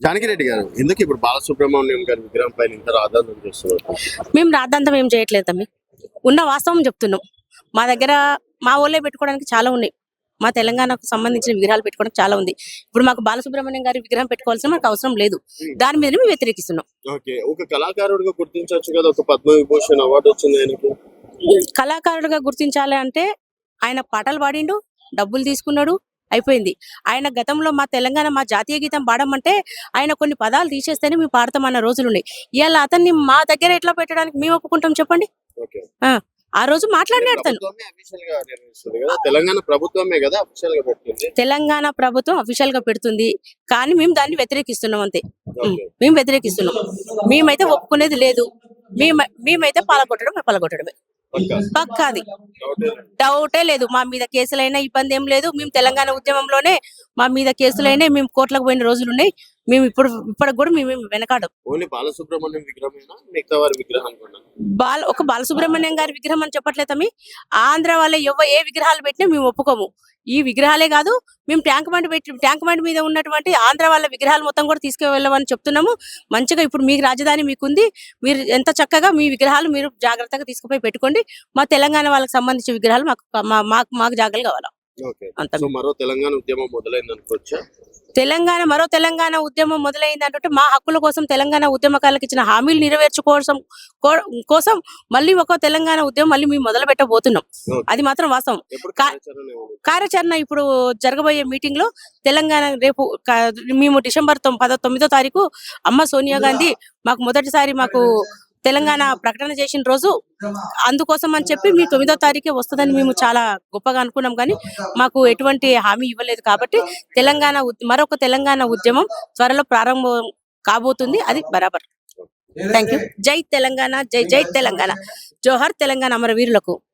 జానకిరెడ్డి గారు ఎందుకు ఇప్పుడు బాలసుబ్రహ్మణ్యం గారి విగ్రహం పైన ఇంత రాధాంతం చేస్తున్నారు? మేము రాద్ధాంతం ఏం చేయట్లేదు ఉన్న వాస్తవం చెప్తున్నాం. మా దగ్గర మా ఊళ్ళో పెట్టుకోవడానికి చాలా ఉన్నాయి. మా తెలంగాణకు సంబంధించిన విగ్రహాలు పెట్టుకోవడానికి చాలా ఉంది. ఇప్పుడు మాకు బాలసుబ్రహ్మణ్యం గారి విగ్రహం పెట్టుకోవాల్సిన మనకు అవసరం లేదు. దాని మీద మేము వ్యతిరేకిస్తున్నాం. ఓకే. ఒక కళాకారుడిగా గుర్తించవచ్చు కదా ఒక పద్మ విభూషణ్ అవార్డు వచ్చింది ఆయనకు. కళాకారుడిగా గుర్తించాలి అంటే ఆయన పాటలు పాడిండు డబ్బులు తీసుకున్నాడు అయిపోయింది. ఆయన గతంలో మా తెలంగాణ మా జాతీయ గీతం పాడమంటే ఆయన కొన్ని పదాలు తీసేస్తేనే మేము పాడతామన్న రోజులు ఉన్నాయి ఇవాళ అతన్ని మా దగ్గర ఎట్లా పెట్టడానికి మేము ఒప్పుకుంటాం చెప్పండి? ఆ రోజు మాట్లాడినాడు తెలంగాణ ప్రభుత్వమే కదా తెలంగాణ ప్రభుత్వం అఫీషియల్గా పెడుతుంది. కానీ మేము దాన్ని వ్యతిరేకిస్తున్నాం అంతే. మేము వ్యతిరేకిస్తున్నాం. మేమైతే ఒప్పుకునేది లేదు. మేము మేమైతే పాలగొట్టడం పాలగొట్టడమే. పక్కాది. డౌటే లేదు. మా మీద కేసులైనా ఇబ్బంది ఏం లేదు. మేము తెలంగాణ ఉద్యమంలోనే మా మీద కేసులైనా మేము కోర్టులకు పోయిన రోజులు ఉన్నాయి మేము ఇప్పుడు ఇప్పటికి కూడా మేము వెనకాడం. ఓన్లీ బాలసుబ్రహ్మణ్యం విగ్రహమేనా? మిగతా వారి విగ్రహం బాల ఒక బాలసుబ్రహ్మణ్యం గారి విగ్రహం అని చెప్పట్లేదమి ఆంధ్ర వాళ్ళ ఎవ ఏ విగ్రహాలు పెట్టినా మేము ఒప్పుకోము. ఈ విగ్రహాలే కాదు మేము ట్యాంక్ బండ్ పెట్టి ట్యాంక్ బండ్ మీద ఉన్నటువంటి ఆంధ్ర వాళ్ళ విగ్రహాలు మొత్తం కూడా తీసుకువెళ్ళమని చెప్తున్నాము. మంచిగా ఇప్పుడు మీకు రాజధాని మీకుంది. మీరు ఎంత చక్కగా మీ విగ్రహాలు మీరు జాగ్రత్తగా తీసుకుపోయి పెట్టుకోండి. మా తెలంగాణ వాళ్ళకి సంబంధించిన విగ్రహాలు మాకు మాకు మాకు జాగ్రత్తలు కావాలా? అంత మరో తెలంగాణ ఉద్యమం మొదలైంది అనుకోవచ్చా తెలంగాణ మరో తెలంగాణ ఉద్యమం మొదలైంది అంటే మా హక్కుల కోసం తెలంగాణ ఉద్యమకారులకు ఇచ్చిన హామీలు నెరవేర్చుకోవడం కో- కోసం మళ్ళీ ఒక తెలంగాణ ఉద్యమం మళ్ళీ మేము మొదలు పెట్టబోతున్నాం. అది మాత్రం వాస్తవం కార్యాచరణ ఇప్పుడు జరగబోయే మీటింగ్లో తెలంగాణ రేపు మేము డిసెంబర్ పదో తొమ్మిదో తారీఖు అమ్మ సోనియా గాంధీ మాకు మొదటిసారి మాకు తెలంగాణ ప్రకటన చేసిన రోజు అందుకోసం అని చెప్పి మీ తొమ్మిదో తారీఖే వస్తుందని మేము చాలా గొప్పగా అనుకున్నాం. కానీ మాకు ఎటువంటి హామీ ఇవ్వలేదు కాబట్టి తెలంగాణ మరొక తెలంగాణ ఉద్యమం త్వరలో ప్రారంభం కాబోతుంది. అది బరాబర్. థ్యాంక్ యూ జై తెలంగాణ జై జై తెలంగాణ. జోహర్ తెలంగాణ అమరవీరులకు.